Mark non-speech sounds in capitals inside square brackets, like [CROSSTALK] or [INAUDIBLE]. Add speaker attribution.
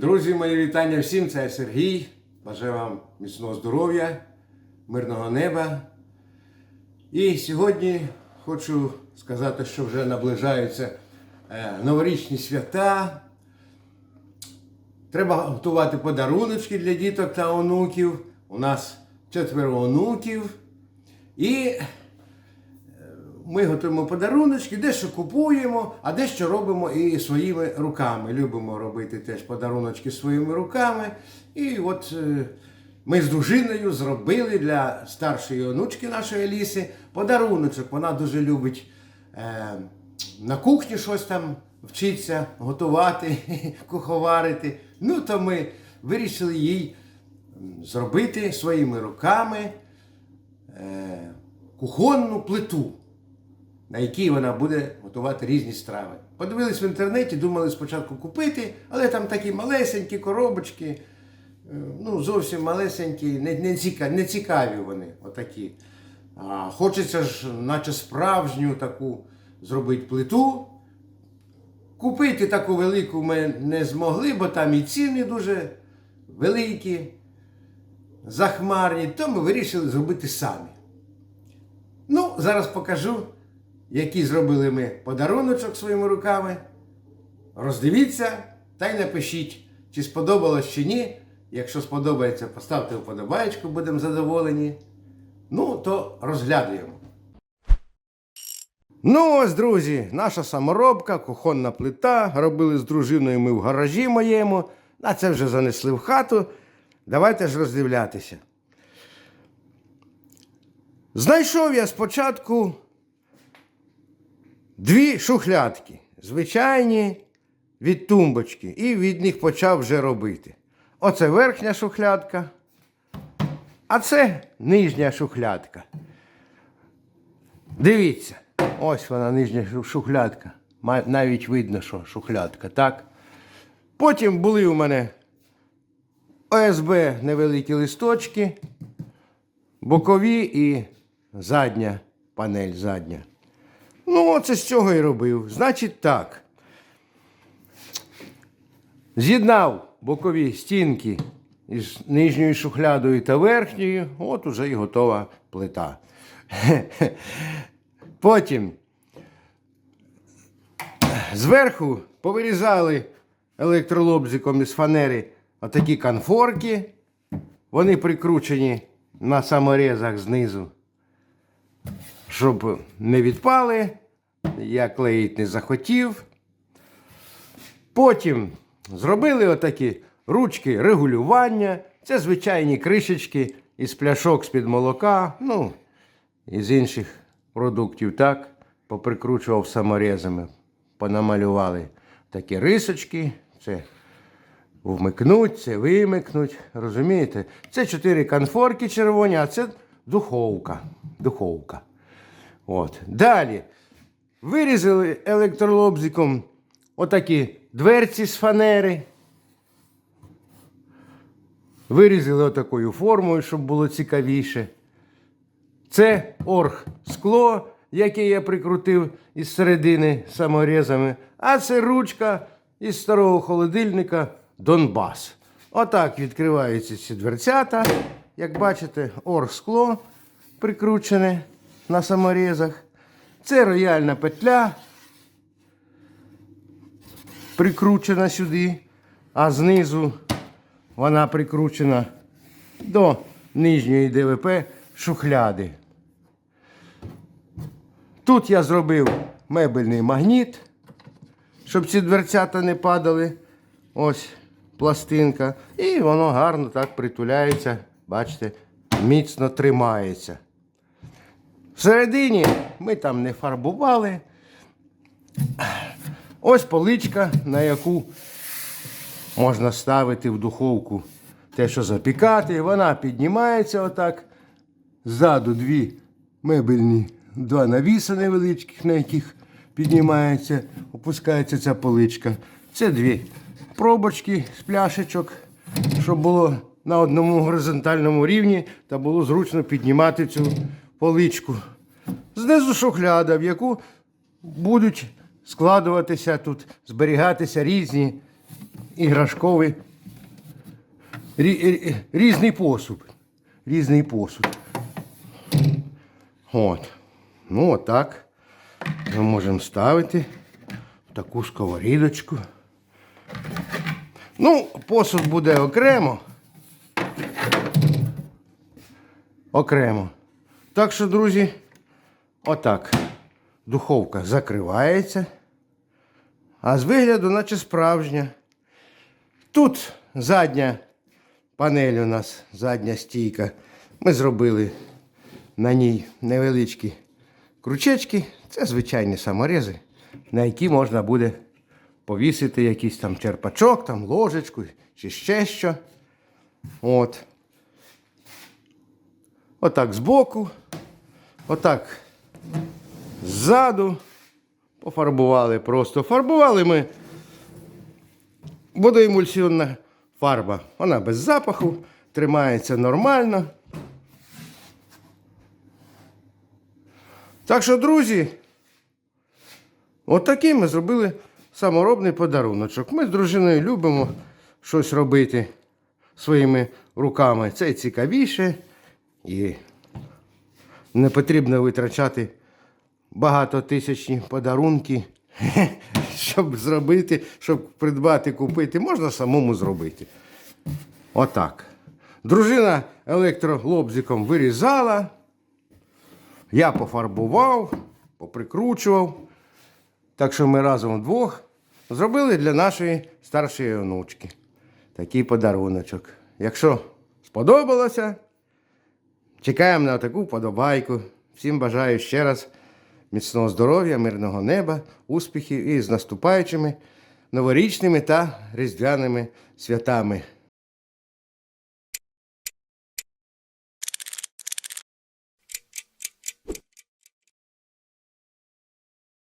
Speaker 1: Друзі, мої вітання всім. Це Сергій. Бажаю вам міцного здоров'я, мирного неба. І сьогодні хочу сказати, що вже наближаються е, новорічні свята. Треба готувати подаруночки для діток та онуків. У нас четверо онуків. І ми готуємо подаруночки, дещо купуємо, а дещо робимо і своїми руками. Любимо робити теж подаруночки своїми руками. І от е, ми з дружиною зробили для старшої онучки нашої Аліси подаруночок. Вона дуже любить е, на кухні щось там вчиться готувати, [LAUGHS] куховарити. Ну, то ми вирішили їй зробити своїми руками е, кухонну плиту на якій вона буде готувати різні страви. Подивились в інтернеті, думали спочатку купити, але там такі малесенькі коробочки, е, ну зовсім малесенькі, не, не, ціка, не цікаві вони, отакі. А хочеться ж, наче справжню таку зробити плиту. Купити таку велику ми не змогли, бо там і ціни дуже великі, захмарні, то ми вирішили зробити самі. Ну, зараз покажу, який зробили ми подаруночок своїми руками. Роздивіться та й напишіть, чи сподобалось чи ні. Якщо сподобається, поставте вподобаєчку, будемо задоволені. Ну, то розглядуємо. Ну ось, друзі, наша саморобка, кухонна плита. Робили з дружиною ми в гаражі моєму. А це вже занесли в хату. Давайте ж роздивлятися. Знайшов я спочатку дві шухлядки, звичайні від тумбочки, і від них почав вже робити. Оце верхня шухлядка, а це нижня шухлядка. Дивіться, ось вона нижня шухлядка. Навіть видно, що шухлядка, так? Потім були у мене ОСБ невеликі листочки, бокові і задня панель задня. Ну, оце з цього і робив. Значить так. З'єднав бокові стінки із нижньою шухлядою та верхньою, от уже і готова плита. [LAUGHS] Потім зверху повирізали електролобзиком із фанери отакі конфорки. Вони прикручені на саморезах знизу щоб не відпали. Я клеїти не захотів. Потім зробили отакі ручки регулювання. Це звичайні кришечки із пляшок з-під молока, ну, із інших продуктів, так, поприкручував саморезами, понамалювали такі рисочки. Це вмикнуть, це вимикнуть. Розумієте? Це чотири конфорки червоні, а це духовка. Духовка. От. Далі. Вирізали електролобзиком отакі дверці з фанери. Вирізали отакою формою, щоб було цікавіше. Це орг скло, яке я прикрутив із середини саморезами. А це ручка із старого холодильника Донбас. Отак відкриваються ці дверцята. Як бачите, орг скло прикручене на саморезах. Це рояльна петля, прикручена сюди, а знизу вона прикручена до нижньої ДВП шухляди. Тут я зробив мебельний магніт, щоб ці дверцята не падали. Ось пластинка. І воно гарно так притуляється, бачите, міцно тримається. Всередині ми там не фарбували. Ось поличка, на яку можна ставити в духовку те, що запікати. Вона піднімається отак. Ззаду дві мебельні, два навіса невеличких, на яких піднімається, опускається ця поличка. Це дві пробочки з пляшечок, щоб було на одному горизонтальному рівні та було зручно піднімати цю поличку. Знизу шухляда, в яку будуть складуватися тут, зберігатися різні іграшкові рі- рі- різний посуд. Різний посуд. От. Ну, отак. Ми можемо ставити в таку сковорідочку. Ну, посуд буде окремо. Окремо. Так що, друзі, отак. Духовка закривається. А з вигляду, наче справжня. Тут задня панель у нас, задня стійка. Ми зробили на ній невеличкі крючечки. Це звичайні саморези, на які можна буде повісити якийсь там черпачок, там ложечку чи ще що. От. Отак збоку. Отак ззаду. Пофарбували просто. Фарбували ми водоемульсіонна фарба. Вона без запаху, тримається нормально. Так що, друзі, отакий ми зробили саморобний подаруночок. Ми з дружиною любимо щось робити своїми руками. Це цікавіше і не потрібно витрачати багатотисячні подарунки, [LAUGHS] щоб зробити, щоб придбати, купити. Можна самому зробити. Отак. Дружина електролобзиком вирізала. Я пофарбував, поприкручував. Так що ми разом вдвох зробили для нашої старшої онучки такий подаруночок. Якщо сподобалося, чекаємо на таку подобайку. Всім бажаю ще раз міцного здоров'я, мирного неба, успіхів і з наступаючими новорічними та різдвяними святами.